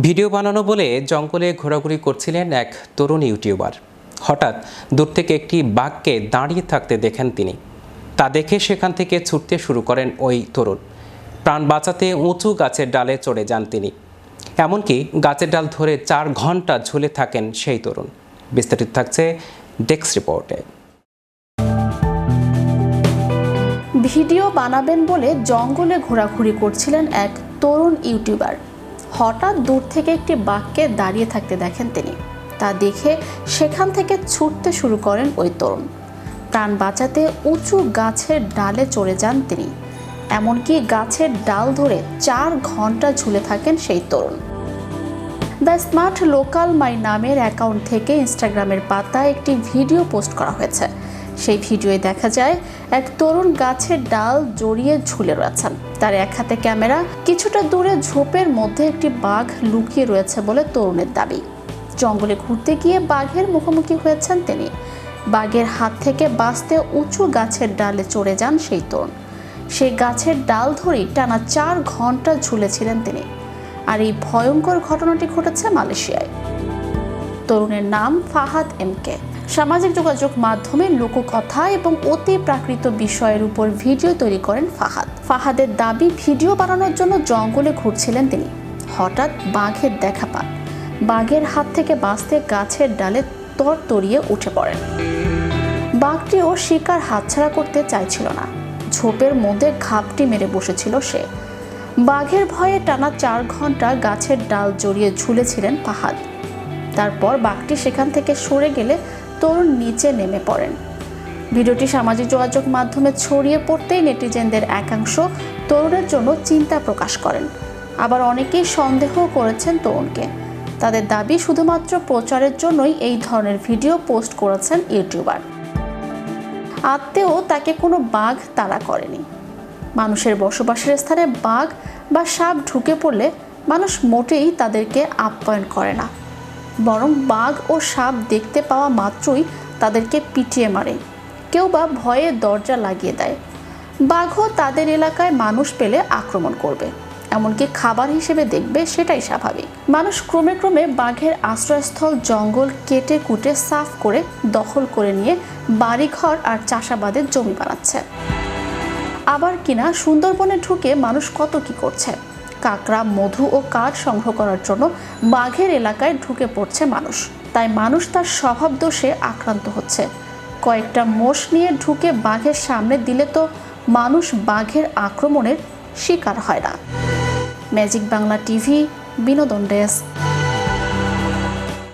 Video বানানো বলে জঙ্গলে ঘোরাঘুরি করছিলেন এক তরুণ ইউটিউবার। হঠাৎ দূর থেকে একটি বাঘকে দাঁড়িয়ে থাকতে দেখেন তিনি। তা দেখে সেখান থেকে ছুটতে শুরু করেন ওই তরুণ। প্রাণ বাঁচাতে উঁচু গাছের ডালে চড়ে যান তিনি। এমনকি গাছের ডাল ধরে চার ঘণ্টা ঝুলে থাকেন সেই তরুণ। বিস্তারিত থাকছে ডেক্স রিপোর্টে। ভিডিও বানাবেন বলে জঙ্গলে ঘোরাঘুরি করছিলেন এক তরুণ ইউটিউবার। হঠাৎ দূর থেকে একটি বাঘকে দাঁড়িয়ে থাকতে দেখেন তিনি। তা দেখে সেখান থেকে ছুটতে শুরু করেন ওই তরুণ। প্রাণ বাঁচাতে উঁচু গাছের ডালে চড়ে যান তিনি। এমনকি গাছের ডাল ধরে চার ঘণ্টা ঝুলে থাকেন সেই তরুণ। দ্য স্মার্ট লোকাল মাই নামের অ্যাকাউন্ট থেকে ইনস্টাগ্রামের পাতায় একটি ভিডিও পোস্ট করা হয়েছে। সেই ভিডিওয়ে দেখা যায়, এক তরুণ গাছের ডাল জড়িয়ে ঝুলে রয়েছেন। তার এক হাতে ক্যামেরা, কিছুটা দূরে ঝোপের মধ্যে একটি বাঘ লুকিয়ে রয়েছে বলে তরুণের দাবি। জঙ্গলে ঘুরতে গিয়ে বাঘের মুখোমুখি হয়েছেন তিনি। বাঘের হাত থেকে বাঁচতে উঁচু গাছের ডালে চড়ে যান সেই তরুণ। সেই গাছের ডাল ধরেই টানা চার ঘণ্টা ঝুলেছিলেন তিনি। আর এই ভয়ঙ্কর ঘটনাটি ঘটেছে মালয়েশিয়ায়। তরুণের নাম ফাহাদ এমকে সামাজিক যোগাযোগ মাধ্যমে লোককথা এবং অতি প্রাকৃত বিষয়ের উপর ভিডিও তৈরি করেন ফাহাদ। ফাহাদের দাবি, ভিডিও বানানোর জন্য জঙ্গলে ঘুরছিলেন তিনি। হঠাৎ বাঘের দেখা পান। বাঘের হাত থেকে বাঁচতে গাছের ডালে তর তরিয়ে উঠে পড়েন। বাঘটিও শিকার হাতছাড়া করতে চাইছিল না। ঝোপের মধ্যে ঘাপটি মেরে বসেছিল সে। বাঘের ভয়ে টানা চার ঘণ্টা গাছের ডাল জড়িয়ে ঝুলেছিলেন পাহাদ তারপর বাঘটি সেখান থেকে সরে গেলে তরুণ নিচে নেমে পড়েন। ভিডিওটি সামাজিক যোগাযোগ মাধ্যমে ছড়িয়ে পড়তেই নেটিজেনদের একাংশ তরুণের জন্য চিন্তা প্রকাশ করেন। আবার অনেকেই সন্দেহ করেছেন তরুণকে। তাদের দাবি শুধুমাত্র প্রচারের জন্যই এই ধরনের ভিডিও পোস্ট করেছেন ইউটিউবার। আত্মেও তাকে কোনো বাঘ তাড়া করেনি। মানুষের বসবাসের স্থানে বাঘ বা সাপ ঢুকে পড়লে মানুষ মোটেই তাদেরকে আপ্যায়ন করে না। বরং বাঘ ও সাপ দেখতে পাওয়া মাত্রই তাদেরকে পিটিয়ে মারে, কেউ বা ভয়ে দরজা লাগিয়ে দেয়। বাঘও তাদের এলাকায় মানুষ পেলে আক্রমণ করবে, এমনকি খাবার হিসেবে দেখবে সেটাই স্বাভাবিক। মানুষ ক্রমে ক্রমে বাঘের আশ্রয়স্থল, জঙ্গল কেটে কুটে সাফ করে দখল করে নিয়ে বাড়িঘর আর চাষাবাদের জমি বানাচ্ছে। আবার কিনা সুন্দরবনে ঢুকে মানুষ কত কি করছে? কাকড়া, মধু ও কাঠ সংগ্রহ করার জন্য বাঘের এলাকায় ঢুকে পড়ছে মানুষ। তাই মানুষ তার স্বভাব দোষে আক্রান্ত হচ্ছে। কয়েকটা মোষ নিয়ে ঢুকে বাঘের সামনে দিলে তো মানুষ বাঘের আক্রমণের শিকার হয় না। ম্যাজিক বাংলা টিভি, বিনোদন ডেস্ক।